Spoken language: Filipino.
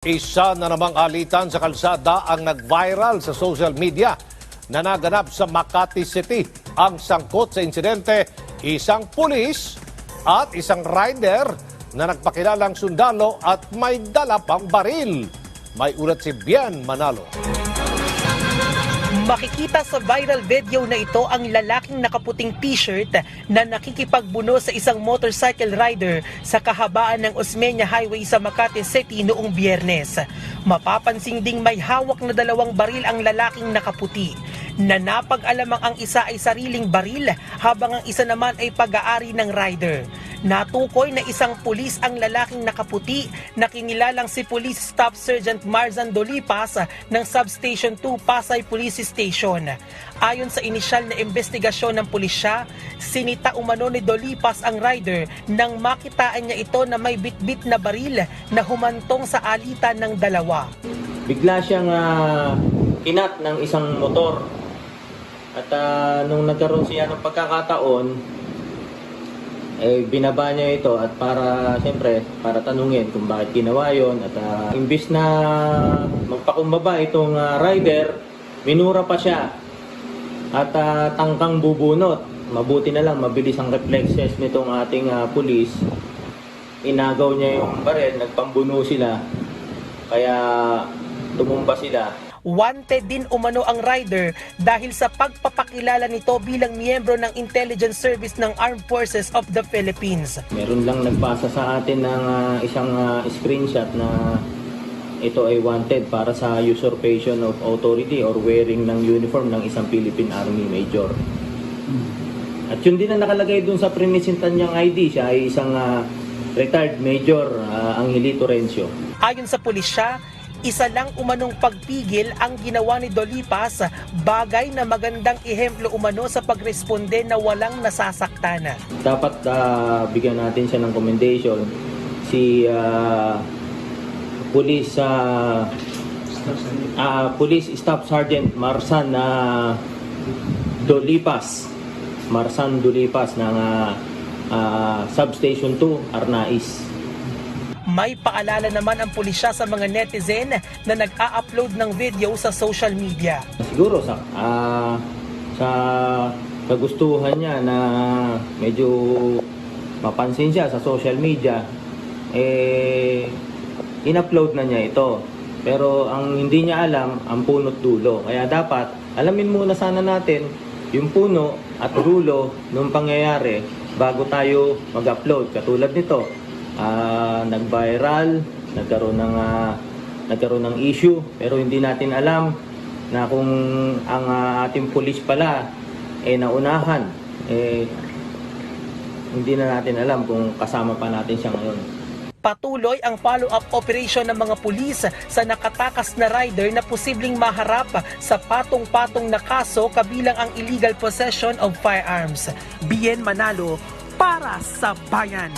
Isa na namang alitan sa kalsada ang nag-viral sa social media na naganap sa Makati City. Ang sangkot sa insidente, isang pulis at isang rider na nagpakilalang sundalo at may dala pang baril. May ulat si Bian Manalo. Makikita sa viral video na ito ang lalaking nakaputing t-shirt na nakikipagbuno sa isang motorcycle rider sa kahabaan ng Osmeña Highway sa Makati City noong biyernes. Mapapansin ding may hawak na dalawang baril ang lalaking nakaputi na napag-alamang ang isa ay sariling baril habang ang isa naman ay pag-aari ng rider. Natukoy na isang pulis ang lalaking nakaputi na kinilalang si Police Staff Sergeant Marzan Dolipas ng Substation 2 Pasay Police Station. Ayon sa inisyal na investigasyon ng pulisya, sinita umano ni Dolipas ang rider nang makitaan niya ito na may bitbit na baril na humantong sa alitan ng dalawa. bigla siyang ah, kinat ng isang motor. At ah, nung nagkaroon siya ng pagkakataon, eh, binaba niya ito at para, siyempre, para tanungin kung bakit ginawa yon At ah, imbis na magpakumbaba itong ah, rider, minura pa siya at ah, tangkang bubunot. Mabuti na lang, mabilis ang reflexes nitong ating ah, pulis. Inagaw niya yung baril, nagpambuno sila. Kaya tumumba sila. Wanted din umano ang rider dahil sa pagpapakilala nito bilang miyembro ng intelligence service ng Armed Forces of the Philippines. Meron lang nagpasa sa atin ng ah, isang ah, screenshot na ito ay wanted para sa usurpation of authority or wearing ng uniform ng isang Philippine Army Major. At yun din ang nakalagay dun sa prinisintan niyang ID. Siya ay isang ah, retired Major ah, Angelito Rencio. Ayon sa pulisya, isa lang umanong pagpigil ang ginawa ni Dolipas, bagay na magandang ehemplo umano sa pagresponde na walang nasasaktan. dapat ah, bigyan natin siya ng commendation. Si ah, police ah, ah, police staff sergeant Marsan na Dolipas. Marsan Dolipas ng ah, ah, substation 2 Arnais May paalala naman ang pulisya sa mga netizen na nag-a-upload ng video sa social media. siguro sa ah, sa kagustuhan niya na medyo mapansin siya sa social media eh in-upload na niya ito. Pero ang hindi niya alam ang punot dulo. Kaya dapat alamin muna sana natin yung puno at dulo ng pangyayari bago tayo mag-upload. Katulad nito ah, nag-viral nagkaroon ng ah, nagkaroon ng issue pero hindi natin alam na kung ang ah, ating pulis pala eh naunahan eh hindi na natin alam kung kasama pa natin siya ngayon. Patuloy ang follow-up operation ng mga pulis sa nakatakas na rider na posibleng maharap sa patong-patong na kaso kabilang ang illegal possession of firearms. Bien Manalo para sa bayan.